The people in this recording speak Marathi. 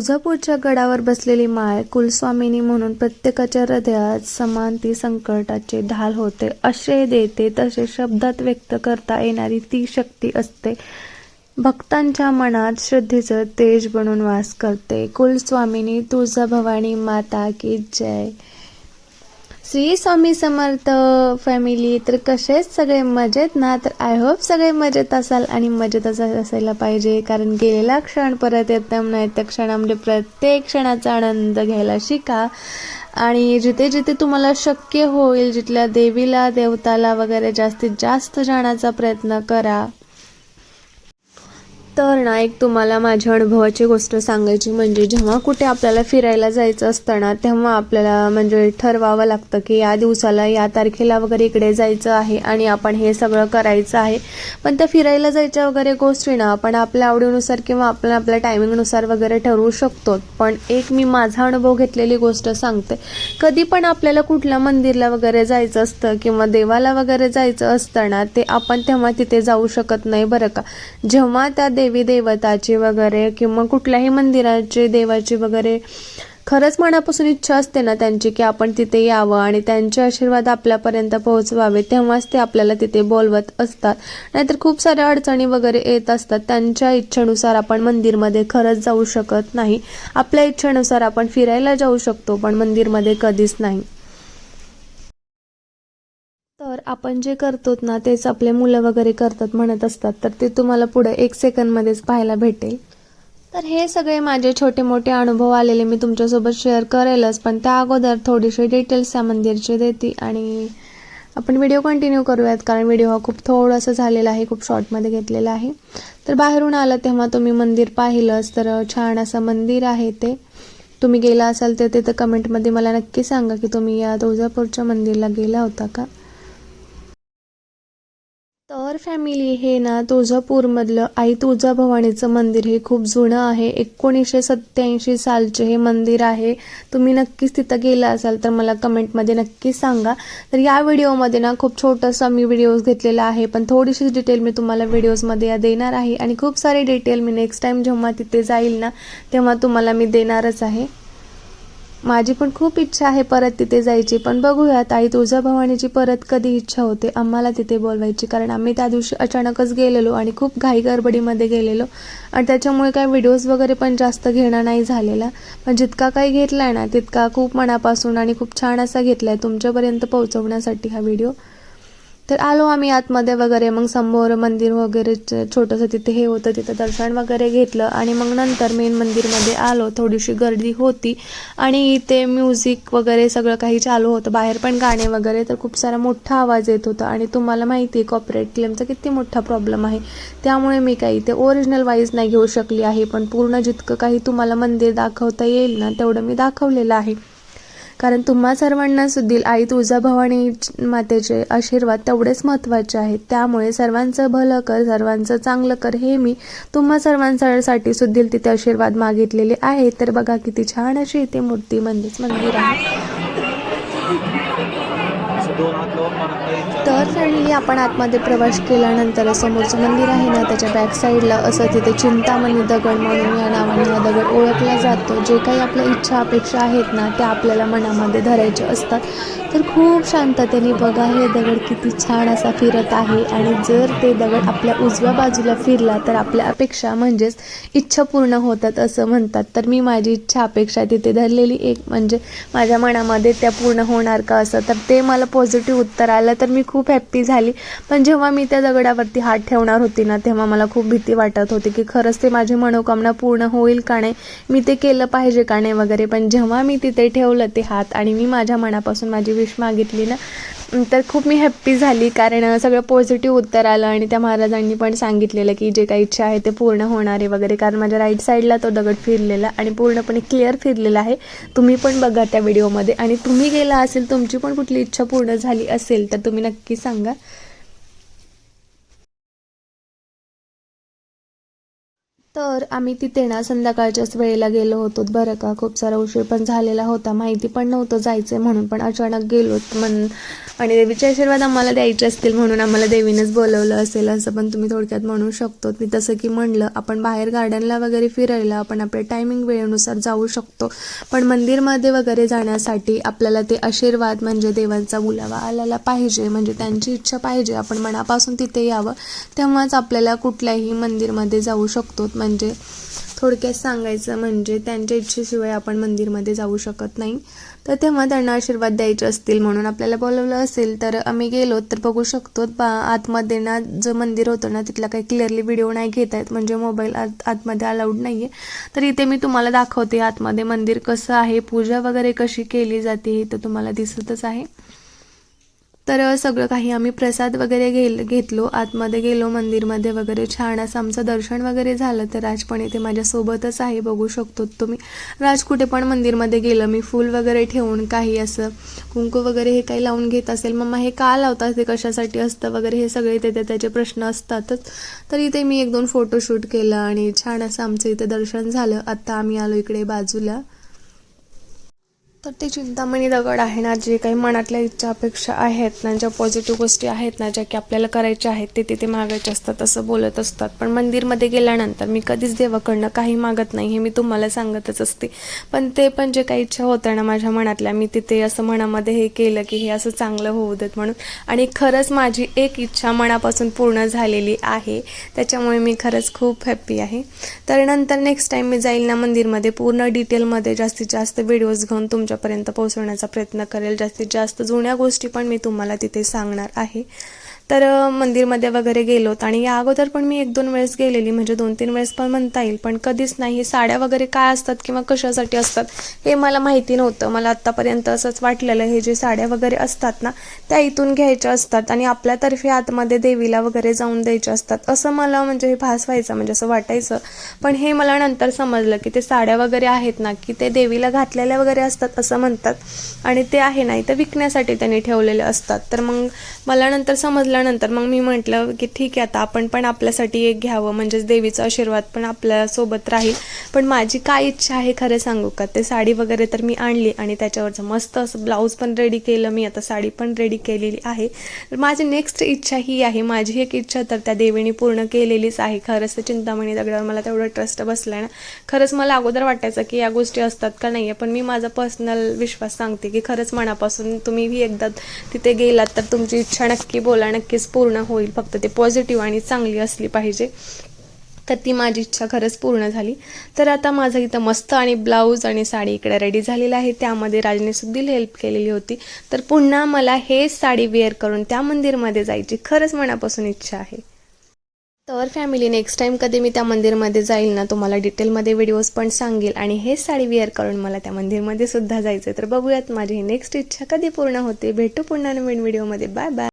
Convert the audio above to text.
तुळजापूरच्या गडावर बसलेली माय कुलस्वामिनी म्हणून प्रत्येकाच्या हृदयात समान ती संकटाचे ढाल होते. असे देते तसे शब्दात व्यक्त करता येणारी ती शक्ती असते. भक्तांच्या मनात श्रद्धेचं तेज बनून वास करते. कुलस्वामिनी तुळजाभवानी माता की जय. श्री स्वामी समर्थ फॅमिली तर कसेच सगळे? मजेत ना? तर आय होप सगळे मजेत असाल आणि मजेत असायला पाहिजे कारण गेलेला क्षण परत येत नाही त्या क्षणामध्ये प्रत्येक क्षणाचा आनंद घ्यायला शिका. आणि जिथे जिथे तुम्हाला शक्य होईल जिथल्या देवीला देवताला वगैरे जास्तीत जास्त जाण्याचा प्रयत्न करा. तर ना एक तुम्हाला माझ्या अनुभवाची गोष्ट सांगायची म्हणजे जेव्हा कुठे आपल्याला फिरायला जायचं असतं ना तेव्हा आपल्याला म्हणजे ठरवावं लागतं की या दिवसाला या तारखेला वगैरे इकडे जायचं आहे आणि आपण हे सगळं करायचं आहे. पण त्या फिरायला जायच्या वगैरे गोष्टी ना आपण आपल्या आवडीनुसार किंवा आपण आपल्या टायमिंगनुसार वगैरे ठरवू शकतो. पण एक मी माझा अनुभव घेतलेली गोष्ट सांगते. कधी पण आपल्याला कुठल्या मंदिरला वगैरे जायचं असतं किंवा देवाला वगैरे जायचं असतं ना ते आपण तेव्हा तिथे जाऊ शकत नाही बरं का. जेव्हा त्या देवी देवताची वगैरे किंवा कुठल्याही मंदिराची देवाची वगैरे खरंच मनापासून इच्छा असते ना त्यांची की आपण तिथे यावं आणि त्यांचे आशीर्वाद आपल्यापर्यंत पोहोचवावे तेव्हाच ते आपल्याला तिथे बोलवत असतात. नाहीतर खूप साऱ्या अडचणी वगैरे येत असतात. त्यांच्या इच्छेनुसार आपण मंदिरमध्ये खरंच जाऊ शकत नाही. आपल्या इच्छेनुसार आपण फिरायला जाऊ शकतो पण मंदिरमध्ये कधीच नाही. तर आपण जे करतो ना तेच आपले मुलं वगैरे करतात म्हणत असतात. तर ते तुम्हाला पुढे एक सेकंदमध्येच पाहायला भेटेल. तर हे सगळे माझे छोटे मोठे अनुभव आलेले मी तुमच्यासोबत शेअर करेलच पण त्या अगोदर थोडीशी डिटेल्स त्या मंदिरची देते आणि आपण व्हिडिओ कंटिन्यू करूयात कारण व्हिडिओ हा खूप थोडासा झालेला आहे खूप शॉर्टमध्ये घेतलेला आहे. तर बाहेरून आलं तेव्हा तुम्ही मंदिर पाहिलंच तर छान असं मंदिर आहे ते. तुम्ही गेला असाल तर ते तर कमेंटमध्ये मला नक्की सांगा की तुम्ही या तुळजापूरच्या मंदिरला गेला होता का? तर फॅमिली हे ना तुळजापूरमधलं आई तुळजाभवानीचं मंदिर हे खूप जुनं आहे. एकोणीसशे सत्याऐंशी सालचे हे मंदिर आहे. तुम्ही नक्कीच तिथं गेला असाल तर मला कमेंटमध्ये नक्कीच सांगा. तर या व्हिडिओमध्ये ना खूप छोटासा मी व्हिडिओज घेतलेला आहे पण थोडीशी डिटेल मी तुम्हाला व्हिडिओजमध्ये या देणार आहे. आणि खूप सारे डिटेल मी नेक्स्ट टाईम जेव्हा तिथे जाईल ना तेव्हा तुम्हाला मी देणारच आहे. माझी पण खूप इच्छा आहे परत तिथे जायची पण बघूयात आई तुळजाभवानीची परत कधी इच्छा होते आम्हाला तिथे बोलवायची कारण आम्ही त्या दिवशी अचानकच गेलेलो आणि खूप घाई गडबडीमध्ये गेलेलो. आणि त्याच्यामुळे काय व्हिडिओज वगैरे पण जास्त घेणं नाही झालेला. पण जितका काही घेतला आहे ना तितका खूप मनापासून आणि खूप छान असा घेतला आहे तुमच्यापर्यंत पोहोचवण्यासाठी हा व्हिडिओ तर आलो आम्ही आतमध्ये वगैरे मग समोर मंदिर वगैरे छोटंसं तिथे हे होतं तिथं दर्शन वगैरे घेतलं आणि मग नंतर मेन मंदिरमध्ये आलो. थोडीशी गर्दी होती आणि इथे म्युझिक वगैरे सगळं काही चालू होतं. बाहेर पण गाणे वगैरे तर खूप सारा मोठा आवाज येत होता आणि तुम्हाला माहिती आहे कॉपरेट क्लेमचा किती मोठा प्रॉब्लेम आहे. त्यामुळे मी काही ते ओरिजिनल वाईज नाही घेऊ शकली आहे पण पूर्ण जितकं काही तुम्हाला मंदिर दाखवता येईल ना तेवढं मी दाखवलेलं आहे. कारण तुम्हा सर्वांना सुद्धा आई तुळजाभवानी मातेचे आशीर्वाद तेवढेच महत्त्वाचे आहेत. त्यामुळे सर्वांचं भलं कर सर्वांचं चांगलं कर हे मी तुम्हा सर्वांसाठी सुद्धा तिथे आशीर्वाद मागितलेले आहे. तर बघा किती छान अशी इथे मूर्ती म्हणजेच मंदिर आहे. तर फॅमिली आपण आतमध्ये प्रवास केल्यानंतर समोरचं मंदिर आहे ना त्याच्या बॅक साईडला असं तिथे चिंतामणी दगड म्हणून या नावाने हा दगड ओळखला जातो. जे काही आपल्या इच्छा अपेक्षा आहेत ना त्या आपल्याला मनामध्ये धरायचे असतात. तर खूप शांततेने बघा हे दगड किती छान असा फिरत आहे. आणि जर ते दगड आपल्या उजव्या बाजूला फिरला तर आपल्या अपेक्षा म्हणजेच इच्छा पूर्ण होतात असं म्हणतात. तर मी माझी इच्छा अपेक्षा तिथे धरलेली एक म्हणजे माझ्या मनामध्ये त्या पूर्ण होणार का असं. तर ते मला पॉझिटिव्ह उत्तर आलं तर मी खूप हॅप्पी झाली. पण जेव्हा मी त्या दगडावरती हात ठेवणार होती ना तेव्हा मला खूप भीती वाटत होती की खरंच ते माझी मनोकामना पूर्ण होईल का नाही मी ते केलं पाहिजे का नाही वगैरे. पण जेव्हा मी तिथे ठेवलं ते हात आणि मी माझ्या मनापासून माझी विश मागितली ना. तर खूप मी हॅप्पी झाली कारण सगळं पॉझिटिव्ह उत्तर आलं आणि त्या महाराजांनी पण सांगितलेलं की जे काही इच्छा आहे ते पूर्ण होणार आहे वगैरे. कारण माझ्या राईट साईडला तो दगड फिरलेला आणि पूर्णपणे क्लिअर फिरलेला आहे. तुम्ही पण बघा त्या व्हिडिओमध्ये आणि तुम्ही गेला असेल तुमची पण कुठली इच्छा पूर्ण झाली असेल तर तुम्ही नक्की सांगा. तर आम्ही तिथे ना संध्याकाळच्याच वेळेला गेलो होतो. बरं का खूप सारा उशीर पण झालेला होता. माहिती पण नव्हतं जायचं आहे म्हणून पण अचानक गेलो मन आणि देवीचे आशीर्वाद आम्हाला द्यायचे असतील म्हणून आम्हाला देवीनेच बोलवलं असेल असं पण तुम्ही थोडक्यात म्हणू शकतो. मी तसं की म्हणलं आपण बाहेर गार्डनला वगैरे फिरायला आपण आपल्या टायमिंग वेळेनुसार जाऊ शकतो. पण मंदिरमध्ये वगैरे जाण्यासाठी आपल्याला ते आशीर्वाद म्हणजे देवांचा बुलावा आलेला पाहिजे म्हणजे त्यांची इच्छा पाहिजे. आपण मनापासून तिथे यावं तेव्हाच आपल्याला कुठल्याही मंदिरमध्ये जाऊ शकतो. म्हणजे म्हणजे थोडक्यात सांगायचं म्हणजे त्यांच्या इच्छेशिवाय आपण मंदिरमध्ये जाऊ शकत नाही. तर तेव्हा त्यांना आशीर्वाद द्यायचे असतील म्हणून आपल्याला बोलवलं असेल तर आम्ही गेलो तर बघू शकतो. बा आतमध्ये ना जे मंदिर होतं ना तिथला काही क्लिअरली व्हिडिओ नाही घेत आहेत म्हणजे मोबाईल आत आतमध्ये अलाउड नाही आहे तर इथे मी तुम्हाला दाखवते आतमध्ये मंदिर कसं आहे पूजा वगैरे कशी केली जाते हे तर तुम्हाला दिसतच आहे. तर सगळं काही आम्ही प्रसाद वगैरे गेल घेतलो. आतमध्ये गेलो मंदिरमध्ये वगैरे. छान असं आमचं दर्शन वगैरे झालं. तर राज पण इथे माझ्यासोबतच आहे बघू शकतो तुम्ही. राज कुठे पण मंदिरमध्ये गेलं मी फूल वगैरे ठेवून काही असं कुंकू वगैरे हे काही लावून घेत असेल मम्मा हे का लावतात ते कशासाठी असतं वगैरे हे सगळे तिथे त्याचे प्रश्न असतातच. तर इथे मी एक दोन फोटोशूट केलं आणि छान असं आमचं इथे दर्शन झालं. आत्ता आम्ही आलो इकडे बाजूला. तर ते चिंतामणी दगड आहे ना जे काही मनातल्या इच्छा अपेक्षा आहेत ना ज्या पॉझिटिव्ह गोष्टी आहेत ना ज्या की आपल्याला करायच्या आहेत ते तिथे मागायचे असतात असं बोलत असतात. पण मंदिरमध्ये गेल्यानंतर मी कधीच देवाकडनं काही मागत नाही हे मी तुम्हाला सांगतच असते. पण ते पण जे काही इच्छा होत्या ना माझ्या मनातल्या मी तिथे असं मनामध्ये हे केलं की हे असं चांगलं होऊ देत म्हणून. आणि खरंच माझी एक इच्छा मनापासून पूर्ण झालेली आहे त्याच्यामुळे मी खरंच खूप हॅप्पी आहे. तर नंतर नेक्स्ट टाईम मी जाईल ना मंदिरमध्ये पूर्ण डिटेलमध्ये जास्तीत जास्त व्हिडिओज घेऊन तुमच्यापर्यंत पोहोचवण्याचा प्रयत्न करेल. जास्तीत जास्त जुन्या गोष्टी पण मी तुम्हाला तिथे सांगणार आहे. तर मंदिरमध्ये वगैरे गेलोत आणि या अगोदर पण मी एक दोन वेळेस गेलेली म्हणजे दोन तीन वेळेस पण म्हणता येईल. पण कधीच नाही. हे साड्या वगैरे काय असतात किंवा कशासाठी असतात हे मला माहिती नव्हतं. मला आत्तापर्यंत असंच वाटलेलं हे जे साड्या वगैरे असतात ना त्या इथून घ्यायच्या असतात आणि आपल्यातर्फे आतमध्ये देवीला वगैरे जाऊन द्यायच्या असतात. असं मला म्हणजे हे भास व्हायचं म्हणजे असं वाटायचं. पण हे मला नंतर समजलं की ते साड्या वगैरे आहेत ना की ते देवीला घातलेल्या वगैरे असतात असं म्हणतात आणि ते आहे नाही तर विकण्यासाठी त्यांनी ठेवलेले असतात. तर मग मला नंतर समजलं समजल्यानंतर मग मी म्हटलं की ठीक आहे आता आपण पण आपल्यासाठी एक घ्यावं. म्हणजेच देवीचा आशीर्वाद पण आपल्यासोबत राहील. पण माझी काय इच्छा आहे खरं सांगू का? ते साडी वगैरे तर मी आणली आणि त्याच्यावरचं मस्त असं ब्लाऊज पण रेडी केलं. मी आता साडी पण रेडी केलेली आहे. तर माझी नेक्स्ट इच्छा ही आहे. माझी एक इच्छा तर त्या देवीने पूर्ण केलेलीच आहे. खरंच चिंतामणी दगडावर मला तेवढं ट्रस्ट बसला ना. खरंच मला अगोदर वाटायचं की या गोष्टी असतात का नाही आहे पण मी माझा पर्सनल विश्वास सांगते की खरंच मनापासून तुम्हीही एकदा तिथे गेलात तर तुमची इच्छा नक्की बोला. नक्कीच पूर्ण होईल. फक्त ते पॉझिटिव्ह आणि चांगली असली पाहिजे. तर ती माझी इच्छा खरंच पूर्ण झाली. तर आता माझं इथं मस्त आणि ब्लाऊज आणि साडी इकडे रेडी झालेलं आहे. त्यामध्ये राजने सुद्धा हेल्प केलेली होती. तर पुन्हा मला हेच साडी वेअर करून त्या मंदिरमध्ये जायची खरंच मनापासून इच्छा आहे. तर फॅमिली नेक्स्ट टाइम कधी मी त्या मंदिरमध्ये जाईल ना तुम्हाला डिटेलमध्ये व्हिडिओज पण सांगेल. आणि हेच साडी वेअर करून मला त्या मंदिरमध्ये सुद्धा जायचं तर बघूयात माझी ही नेक्स्ट इच्छा कधी पूर्ण होते. भेटू पुन्हा नवीन व्हिडिओमध्ये बाय बाय